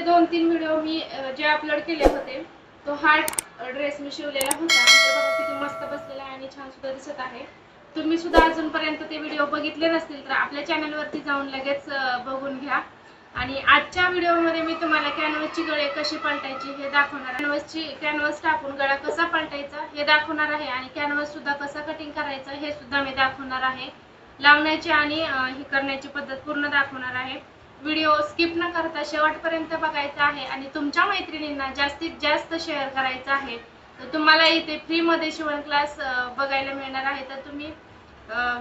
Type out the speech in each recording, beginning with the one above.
मागचे दोन तीन व्हिडिओ मी जे अपलोड केले होते तो हार्ट ड्रेस मी शिवलेला होता. बघा किती मस्त बसलेला आहे आणि छान सुद्धा दिसत आहे. तुम्ही सुद्धा अजूनपर्यंत ते व्हिडिओ बघितले नसतील तर आपल्या चॅनलवरती जाऊन लगेच बघून घ्या. आणि आजच्या व्हिडिओमध्ये मी तुम्हाला कॅनव्हसची गळे कशी पलटायची हे दाखवणार कॅनव्हसची कॅनव्हस टाकून गळा कसा पलटायचा हे दाखवणार आहे आणि कॅनव्हस सुद्धा कसा कटिंग करायचा हे सुद्धा मी दाखवणार आहे. लावण्याची आणि हे करण्याची पद्धत पूर्ण दाखवणार आहे. व्हिडिओ स्किप न करता शेवटपर्यंत बघायचा आहे आणि तुमच्या मैत्रिणींना जास्तीत जास्त शेअर करायचा आहे. तर तुम्हाला इथे फ्रीमध्ये शिवण क्लास बघायला मिळणार आहे. तर तुम्ही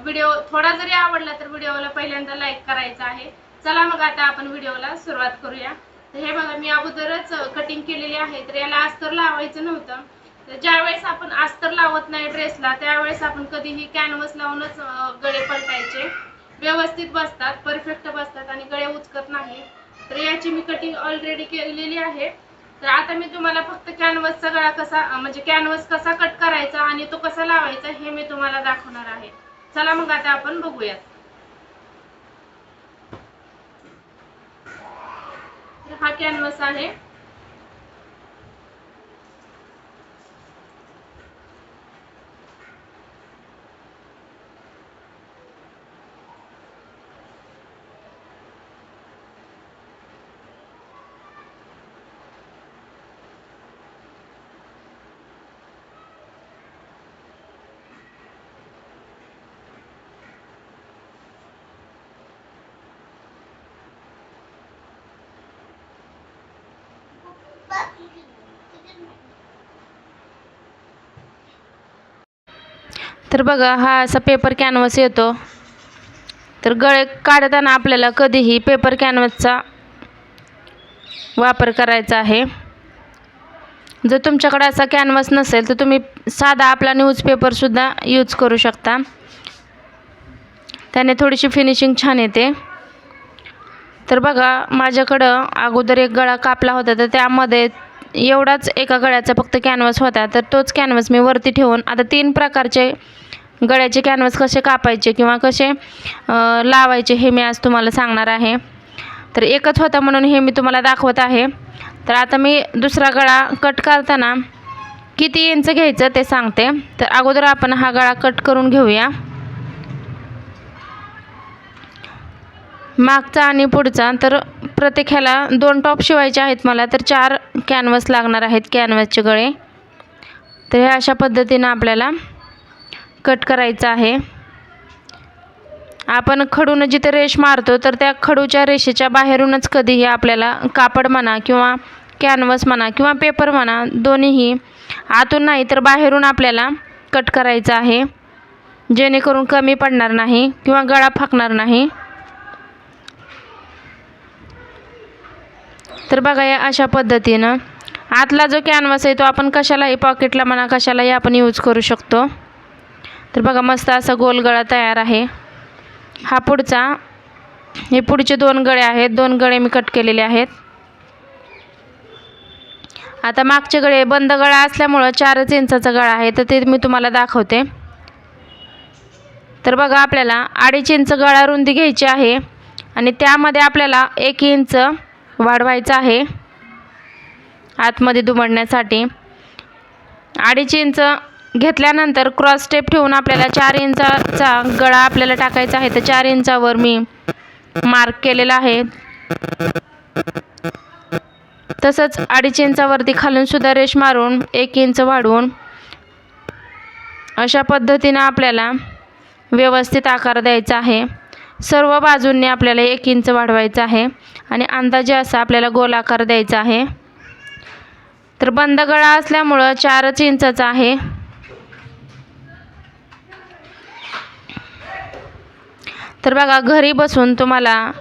व्हिडिओ थोडा जरी आवडला तर व्हिडिओला पहिल्यांदा लाईक करायचा आहे. चला मग आता आपण व्हिडिओला सुरुवात करूया. तर हे बघा मी अगोदरच कटिंग केलेली आहे. तर याला अस्तर लावायचं नव्हतं. तर ज्यावेळेस आपण अस्तर लावत नाही ड्रेसला त्यावेळेस आपण कधीही कॅनव्हस लावूनच गळे पलटायचे. व्यवस्थित बसतात परफेक्ट बसतात आणि गळे उचकत नाही तर याची मी कटिंग ऑलरेडी केलेली आहे. तर आता मी तुम्हाला फक्त कॅनव्हसचा गळा कसा म्हणजे कॅनव्हस कसा कट करायचा आणि तो कसा लावायचा हे मी तुम्हाला दाखवणार आहे. चला मग आता आपण बघूयात. हा कॅनव्हस आहे. तर बघा हा असा पेपर कॅनव्हस येतो. तर गळे काढताना आपल्याला कधीही पेपर कॅनव्हसचा वापर करायचा आहे. जर तुमच्याकडे असा कॅनव्हस नसेल तर तुम्ही साधा आपला न्यूजपेपरसुद्धा यूज करू शकता. त्याने थोडीशी फिनिशिंग छान येते. तर बघा माझ्याकडं अगोदर एक गळा कापला होता तर त्यामध्ये एवढाच एका गळ्याचा फक्त कॅनव्हस होता. तर तोच कॅनव्हस मी वरती ठेवून आता तीन प्रकारचे गळ्याचे कॅनव्हस कसे कापायचे किंवा कसे लावायचे हे मी आज तुम्हाला सांगणार आहे. तर एकच होता म्हणून हे मी तुम्हाला दाखवत आहे. तर आता मी दुसरा गळा कट करताना किती इंच घ्यायचं ते सांगते. तर अगोदर आपण हा गळा कट करून घेऊया. मागचा आणि पुढचा. तर प्रत्येक ह्याला दोन टॉप शिवायचे आहेत मला. तर चार कॅनव्हस लागणार आहेत कॅनव्हसचे गळे. तर हे अशा पद्धतीनं आपल्याला कट करायचं आहे. आपण खडून जिथे रेष मारतो तर त्या खडूच्या रेषेच्या बाहेरूनच कधीही आपल्याला कापड म्हणा किंवा कॅनव्हस म्हणा किंवा पेपर म्हणा दोन्हीही आतून नाही तर बाहेरून आपल्याला कट करायचं आहे. जेणेकरून कमी पडणार नाही किंवा गळा फाकणार नाही. तर बघा या अशा पद्धतीनं आतला जो कॅनव्हास आहे तो आपण कशालाही पॉकेटला म्हणा कशालाही आपण यूज करू शकतो. तर बघा मस्त असा गोल गळा तयार आहे. हा पुढचा हे पुढचे दोन गळे आहेत. दोन गळे मी कट केलेले आहेत. आता मागचे गळे बंद गळा असल्यामुळं चारच इंचाचा गळा आहे तर ते मी तुम्हाला दाखवते. तर बघा आपल्याला अडीच इंच गळा रुंदी घ्यायची आहे. आणि त्यामध्ये आपल्याला एक इंच वाढवायचं आहे. आतमध्ये दुमडण्यासाठी. अडीच इंच घेतल्यानंतर क्रॉस स्टेप ठेवून आपल्याला चार इंचाचा गळा आपल्याला टाकायचा आहे. तर चार इंचावर मी मार्क केलेला आहे. तसंच अडीच इंचावरती खालून सुद्धा रेष मारून एक इंच वाढवून अशा पद्धतीनं आपल्याला व्यवस्थित आकार द्यायचा आहे. सर्व बाजूंनी आपल्याला एक इंच वाढवायचं आहे आणि अंदाजे असा आपल्याला गोलाकार द्यायचा आहे. तर बंद गळा असल्यामुळं चारच इंचाचा आहे. तर बघा घरी बसून तुम्हाला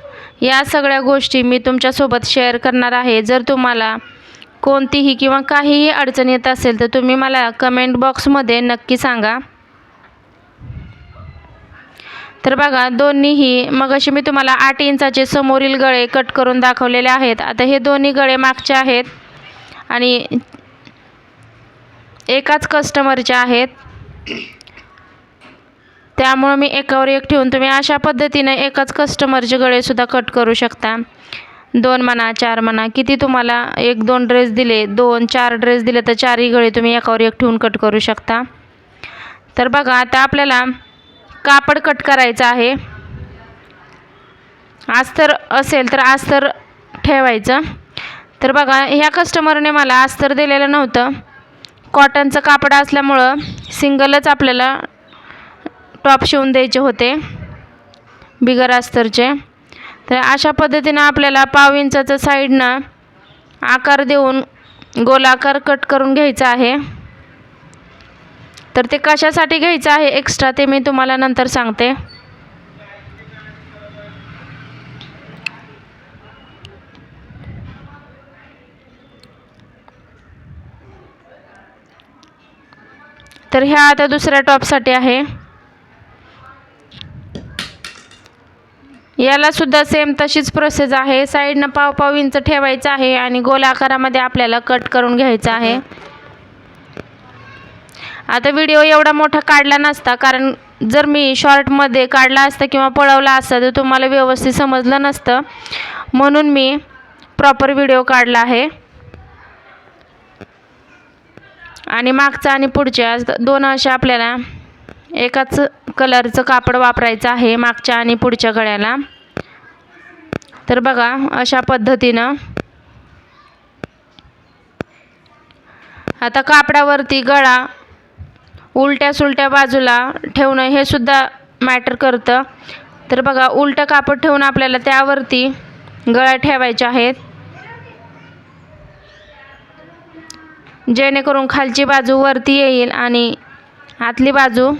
या सगळ्या गोष्टी मी तुमच्यासोबत शेअर करणार आहे. जर तुम्हाला कोणतीही किंवा काहीही अडचण येत असेल तर तुम्ही मला कमेंट बॉक्समध्ये नक्की सांगा. तर बघा दोन्हीही मग अशी मी तुम्हाला आठ इंचाचे समोरील गळे कट करून दाखवलेले आहेत. आता हे दोन्ही गळे मागचे आहेत आणि एकाच कस्टमरचे आहेत. त्यामुळं मी एकावर एक ठेवून तुम्ही अशा पद्धतीनं एकाच कस्टमरचे गळेसुद्धा कट करू शकता. दोन म्हणा चार म्हणा किती तुम्हाला एक दोन ड्रेस दिले दोन चार ड्रेस दिले तर चारही गळे तुम्ही एकावर एक ठेवून कट करू शकता. तर बघा आता आपल्याला कापड कट करायचं आहे. अस्तर असेल तर अस्तर ठेवायचं. तर बघा ह्या कस्टमरने मला अस्तर दिलेलं नव्हतं. कॉटनचं कापड असल्यामुळं सिंगलच आपल्याला टॉप शिवून द्यायचे होते. बिगर अस्तरचे तर अशा पद्धतीनं आपल्याला पाव इंचाचं साईडनं आकार देऊन गोलाकार कट करून घ्यायचा आहे. तर ते कशासाठी घ्यायचं आहे एक्स्ट्रा ते मी तुम्हाला नंतर सांगते. तर ह्या आता दुसऱ्या टॉपसाठी आहे. याला सुद्धा सेम तशीच प्रोसेस आहे. साईडनं पाव पाव इंच ठेवायचं आहे आणि गोल आकारामध्ये आपल्याला कट करून घ्यायचं आहे. आता व्हिडिओ एवढा मोठा काढला नसता कारण जर मी शॉर्टमध्ये काढला असता किंवा पळवला असता तर तुम्हाला व्यवस्थित समजलं नसतं. म्हणून मी प्रॉपर व्हिडिओ काढला आहे. आणि मागचा आणि पुढच्या दोन अशा आपल्याला एकाच कलरचं कापड वापरायचं आहे मागच्या आणि पुढच्या गळ्याला. तर बघा अशा पद्धतीनं. आता कापडावरती गळा उलट्या सुलट्या बाजूला ठेवणं हे सुद्धा मॅटर करतं. तर बघा उलटं कापड ठेवून आपल्याला त्यावरती गळ्या ठेवायच्या आहेत. जेणेकरून खालची बाजू वरती येईल आणि आतली बाजू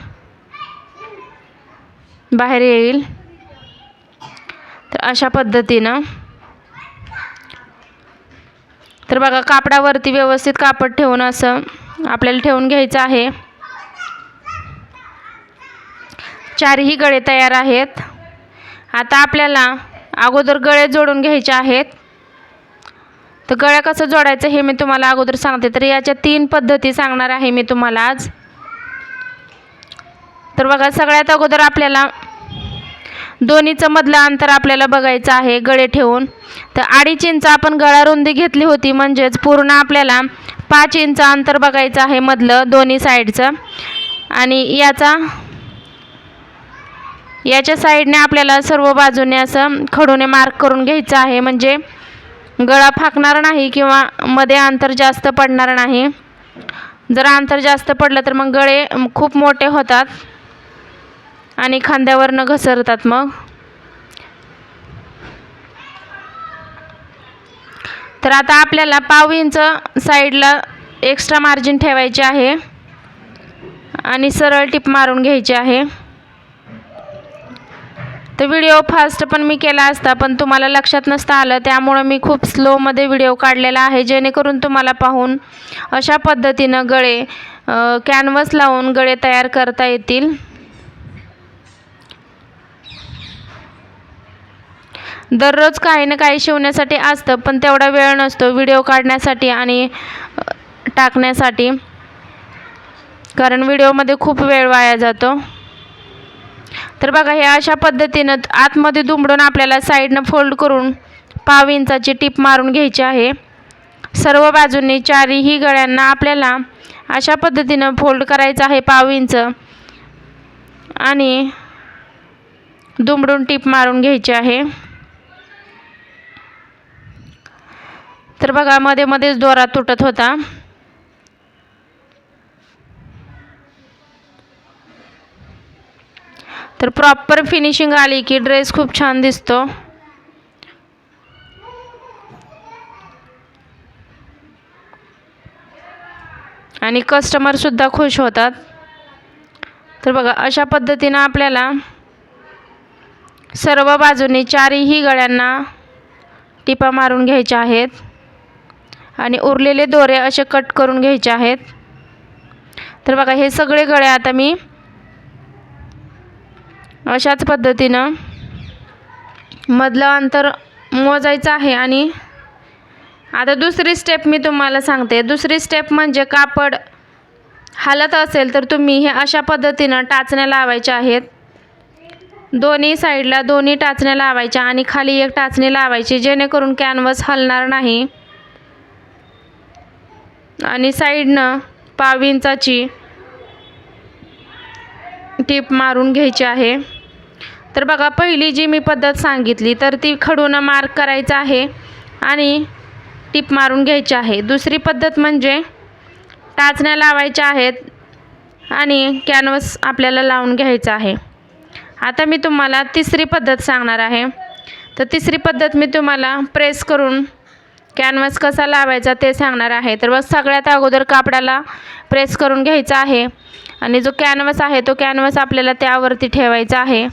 बाहेर येईल. तर अशा पद्धतीनं. तर बघा कापडावरती व्यवस्थित कापड ठेवून असं आपल्याला ठेवून घ्यायचं आहे. चारही गळे तयार आहेत. आता आपल्याला अगोदर गळे जोडून घ्यायचे आहेत. तर गळ्या कसं जोडायचं हे मी तुम्हाला अगोदर सांगते. तर याच्या तीन पद्धती सांगणार आहे मी तुम्हाला आज. तर बघा सगळ्यात अगोदर आपल्याला दोन्हीचं मधलं अंतर आपल्याला बघायचं आहे गळे ठेवून. तर अडीच इंच आपण गळा रुंदी घेतली होती म्हणजेच पूर्ण आपल्याला पाच इंच अंतर बघायचं आहे मधलं दोन्ही साईडचं. आणि याचा याच्या साईडने आपल्याला सर्व बाजूने असं खडूने मार्क करून घ्यायचं आहे. म्हणजे गळा फाकणार नाही किंवा मध्ये अंतर जास्त पडणार नाही. जर अंतर जास्त पडलं तर मग गळे खूप मोठे होतात आणि खांद्यावरनं घसरतात मग. तर आता आपल्याला पाव इंच साईडला एक्स्ट्रा मार्जिन ठेवायचे आहे. आणि सरळ टिप मारून घ्यायची आहे. तर व्हिडिओ फास्ट पण मी केला असता पण तुम्हाला लक्षात नसता आलं त्यामुळं मी खूप स्लोमध्ये व्हिडिओ काढलेला आहे. जेणेकरून तुम्हाला पाहून अशा पद्धतीनं गळे कॅनव्हस लावून गळे तयार करता येतील. दररोज काही ना काही शिवण्यासाठी असतं पण तेवढा वेळ नसतो व्हिडिओ काढण्यासाठी आणि टाकण्यासाठी. कारण व्हिडिओमध्ये खूप वेळ वाया जातो. तर बघा हे अशा पद्धतीनं आतमध्ये दुमडून आपल्याला साईडनं फोल्ड करून पाव इंचाची टीप मारून घ्यायची आहे. सर्व बाजूंनी चारीही गळ्यांना आपल्याला अशा पद्धतीनं फोल्ड करायचं आहे पाव इंच. आणि दुमडून टीप मारून घ्यायची आहे. तर बघा मध्ये मध्येच दोरा तुटत होता. तर प्रॉपर फिनिशिंग आली की ड्रेस खूप छान दिसतो. आणि कस्टमरसुद्धा खुश होतात. तर बघा अशा पद्धतीनं आपल्याला सर्व बाजूनी चारही गळ्यांना टिपा मारून घ्यायच्या आहेत. आणि उरलेले दोरे असे कट करून घ्यायचे आहेत. तर बघा हे सगळे गळे आता मी अशाच पद्धतीनं मधलं अंतर मोजायचं आहे आणि आता दुसरी स्टेप मी तुम्हाला सांगते. दुसरी स्टेप म्हणजे कापड हालत असेल तर तुम्ही हे अशा पद्धतीनं टाचण्या लावायच्या आहेत. दोन्ही साईडला दोन्ही टाचण्या लावायच्या आणि खाली एक टाचणी लावायची जेणेकरून कॅनव्हस हलणार नाही. आणि साईडनं पाव इंचाची टीप मारून घ्यायची आहे. तर बघा पहिली जी मी पद्धत सांगितली तर ती खडून मार्क करायचं आहे आणि टीप मारून घ्यायची आहे. दुसरी पद्धत म्हणजे टाचण्या लावायच्या आहेत आणि कॅनव्हस आपल्याला लावून घ्यायचा आहे. आता मी तुम्हाला तिसरी पद्धत सांगणार आहे. तर तिसरी पद्धत मी तुम्हाला प्रेस करून कॅनव्हस कसा लावायचा ते सांगणार आहे. तर बघ सगळ्यात अगोदर कापडाला प्रेस करून घ्यायचा आहे. आणि जो कॅनव्हस आहे तो कॅनव्हस आपल्याला त्यावरती ठेवायचा आहे.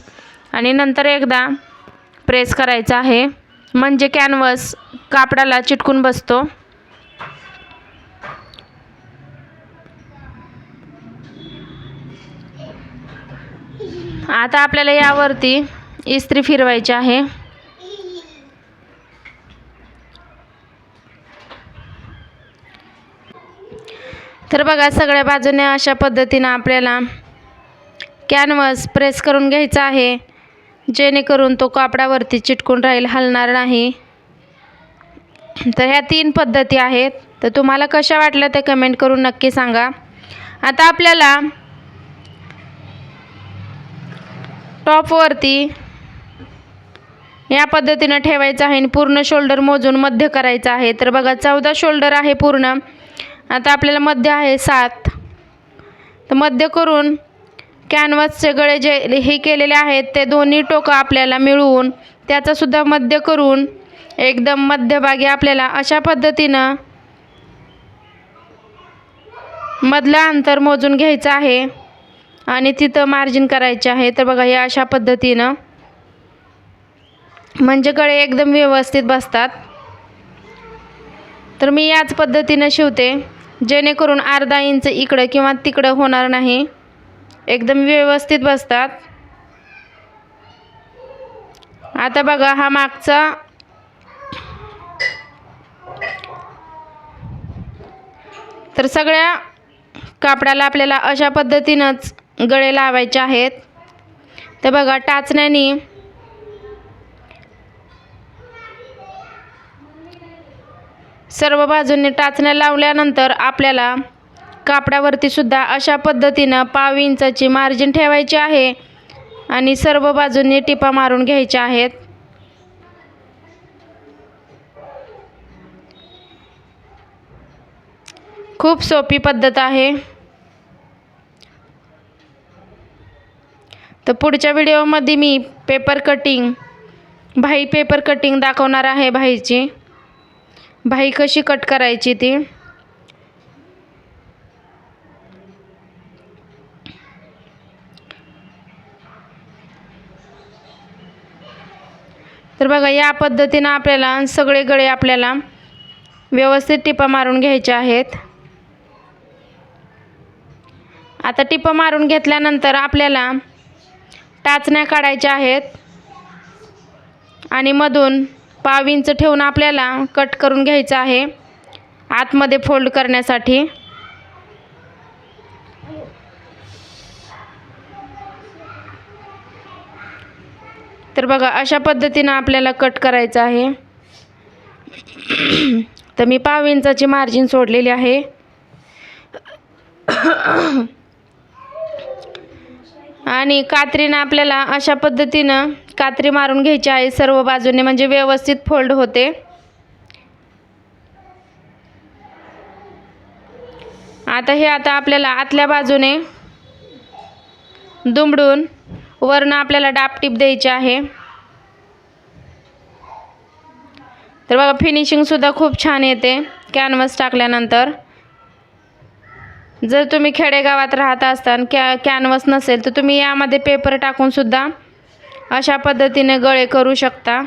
आणि नंतर एकदा प्रेस करायचा आहे. म्हणजे कॅनव्हस कापडाला चिटकून बसतो. आता आपल्याला यावरती इस्त्री फिरवायची आहे. तर बघा सगळ्या बाजूने अशा पद्धतीनं आपल्याला कॅनव्हस प्रेस करून घ्यायचा आहे. जेणेकरून तो कापडावरती चिटकून राहील हलणार नाही. तर ह्या तीन पद्धती आहेत. तर तुम्हाला कशा वाटल्या ते कमेंट करून नक्की सांगा. आता आपल्याला टॉपवरती या पद्धतीनं ठेवायचं आहे आणि पूर्ण शोल्डर मोजून मध्य करायचं आहे. तर बघा चौदा शोल्डर आहे पूर्ण. आता आपल्याला मध्य आहे सात. तर मध्य करून कॅनव्हासचे गळे जे हे केलेले आहेत ते दोन्ही टोकं आपल्याला मिळवून त्याचासुद्धा मध्य करून एकदम मध्यभागी आपल्याला अशा पद्धतीनं मधलं अंतर मोजून घ्यायचं आहे. आणि तिथं मार्जिन करायचे आहे. तर बघा या अशा पद्धतीनं म्हणजे गळे एकदम व्यवस्थित बसतात. तर मी याच पद्धतीनं शिवते. जेणेकरून अर्धा इंच इकडं किंवा तिकडं होणार नाही. एकदम व्यवस्थित बसतात. आता बघा हा मागचा तर सगळ्या कापडाला आपल्याला अशा पद्धतीनंच गळे लावायचे आहेत. तर बघा टाचण्यानी सर्व बाजूंनी टाचण्या लावल्यानंतर आपल्याला कापडावरती सुद्धा अशा पद्धतीनं पाव इंचाची मार्जिन ठेवायची आहे आणि सर्व बाजूंनी टिपा मारून घ्यायच्या आहेत. खूप सोपी पद्धत आहे. तर पुढच्या व्हिडिओमध्ये मी पेपर कटिंग भाई पेपर कटिंग दाखवणार आहे भाईची. भाई कशी कट करायची ती? तर बघा या पद्धतीनं आपल्याला सगळे गळे आपल्याला व्यवस्थित टिपा मारून घ्यायचे आहेत. आता टिपा मारून घेतल्यानंतर आपल्याला टाचण्या काढायच्या आहेत. आणि मधून पाव इंच ठेवून आपल्याला कट करून घ्यायचं आहे. आतमध्ये फोल्ड करण्यासाठी. तर बघा अशा पद्धतीनं आपल्याला कट करायचं आहे. तर मी पाव इंचाची मार्जिन सोडलेली आहे. आणि कात्रीनं आपल्याला अशा पद्धतीनं कात्री मारून घ्यायची आहे सर्व बाजूने म्हणजे व्यवस्थित फोल्ड होते. आता हे आता आपल्याला आतल्या बाजूने दुमडून वरनं आपल्याला डापटीप द्यायची आहे. तर बघा फिनिशिंगसुद्धा खूप छान येते कॅनव्हस टाकल्यानंतर. जर तुम्ही खेडेगावात राहत असताना कॅ कॅनव्हस नसेल तर तुम्ही यामध्ये पेपर टाकूनसुद्धा अशा पद्धतीने गळे करू शकता.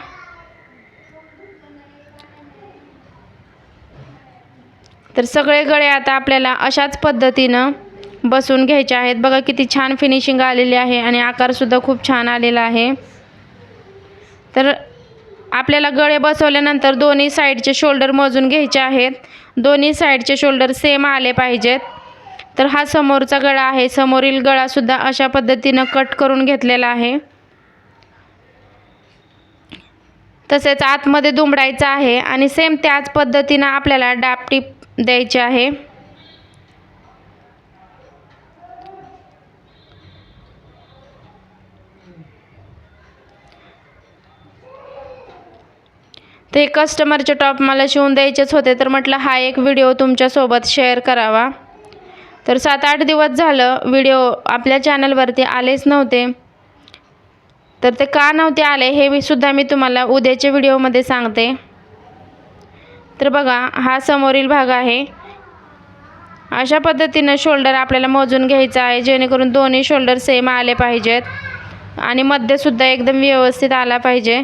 तर सगळे गळे आता आपल्याला अशाच पद्धतीनं बसून घ्यायचे आहेत. बघा किती छान फिनिशिंग आलेली आहे आणि आकारसुद्धा खूप छान आलेला आहे. तर आपल्याला गळे बसवल्यानंतर दोन्ही साईडचे शोल्डर मोजून घ्यायचे आहेत. दोन्ही साईडचे शोल्डर सेम आले पाहिजेत. तर हा समोरचा गळा आहे. समोरील गळासुद्धा अशा पद्धतीनं कट करून घेतलेला आहे. तसेच आतमध्ये दुमडायचं आहे आणि सेम त्याच पद्धतीनं आपल्याला डापटीप द्यायची आहे. ते कस्टमरचे टॉप मला शिवून द्यायचेच होते. तर म्हटलं हा एक व्हिडिओ तुमच्यासोबत शेअर करावा. तर सात आठ दिवस झालं व्हिडिओ आपल्या चॅनलवरती आलेच नव्हते. तर ते का नव्हते आले हे मी सुद्धा मी तुम्हाला उद्याच्या व्हिडिओमध्ये सांगते. तर बघा हा समोरील भाग आहे. अशा पद्धतीनं शोल्डर आपल्याला मोजून घ्यायचा आहे जेणेकरून दोन्ही शोल्डर सेम आले पाहिजेत आणि मध्यसुद्धा एकदम व्यवस्थित आला पाहिजे.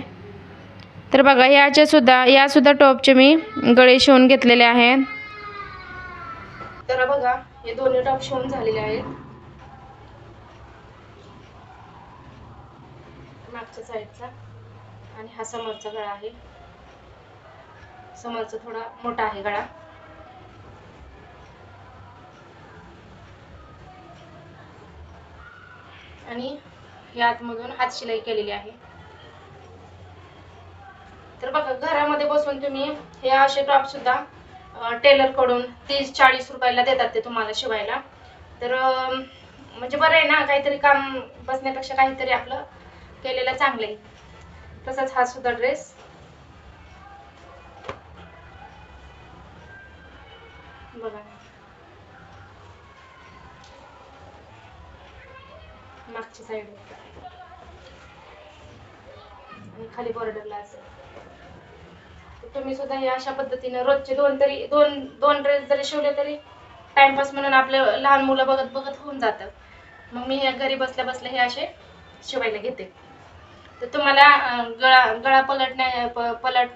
तर बघा याच्यासुद्धा यासुद्धा टॉपचे मी गळे शिवून घेतलेले आहेत. तर बघा हे दोन्ही टॉप शिवून झालेले आहेत. मागच्या साईडचा आणि हा समोरचा गळा आहे. समोरचा थोडा मोठा आहे गळा. आणि या आतमधून हात शिलाई केलेली आहे. तर बघा घरामध्ये बसून तुम्ही हे असे टॉप सुद्धा टेलरकडून तीस चाळीस रुपयाला देतात ते तुम्हाला शिवायला. तर म्हणजे बरं आहे ना काहीतरी काम बसण्यापेक्षा काहीतरी आपलं केलेलं चांगलं आहे. तसाच हा सुद्धा ड्रेस बघा. मागची साईड खाली बॉर्डरला असेल. तुम्ही सुद्धा हे अशा पद्धतीने रोजचे दोन तरी दोन दोन ड्रेस जरी शिवले तरी टाइमपास म्हणून आपलं लहान मुलं बघत बघत होऊन जातं. मग मी हे घरी बसल्या बसल्या हे असे शिवायला घेते. तर तुम्हाला गळा गळा पलटण्या पलट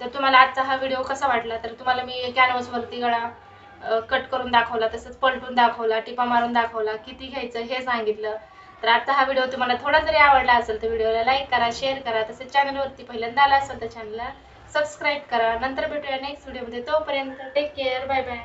तर तुम्हाला आजचा हा व्हिडिओ कसा वाटला तर तुम्हाला मी कॅनव्हसवरती गळा कट करून दाखवला तसंच पलटून दाखवला टिपा मारून दाखवला किती घ्यायचं हे सांगितलं. तर आता हा व्हिडिओ तुम्हाला थोडा जरी आवडला असेल तर व्हिडिओला लाईक करा शेअर करा. तसेच चॅनलवरती पहिल्यांदा आला असेल तर चॅनलला सबस्क्राईब करा. नंतर भेटूया नेक्स्ट व्हिडिओमध्ये तोपर्यंत टेक केअर बाय बाय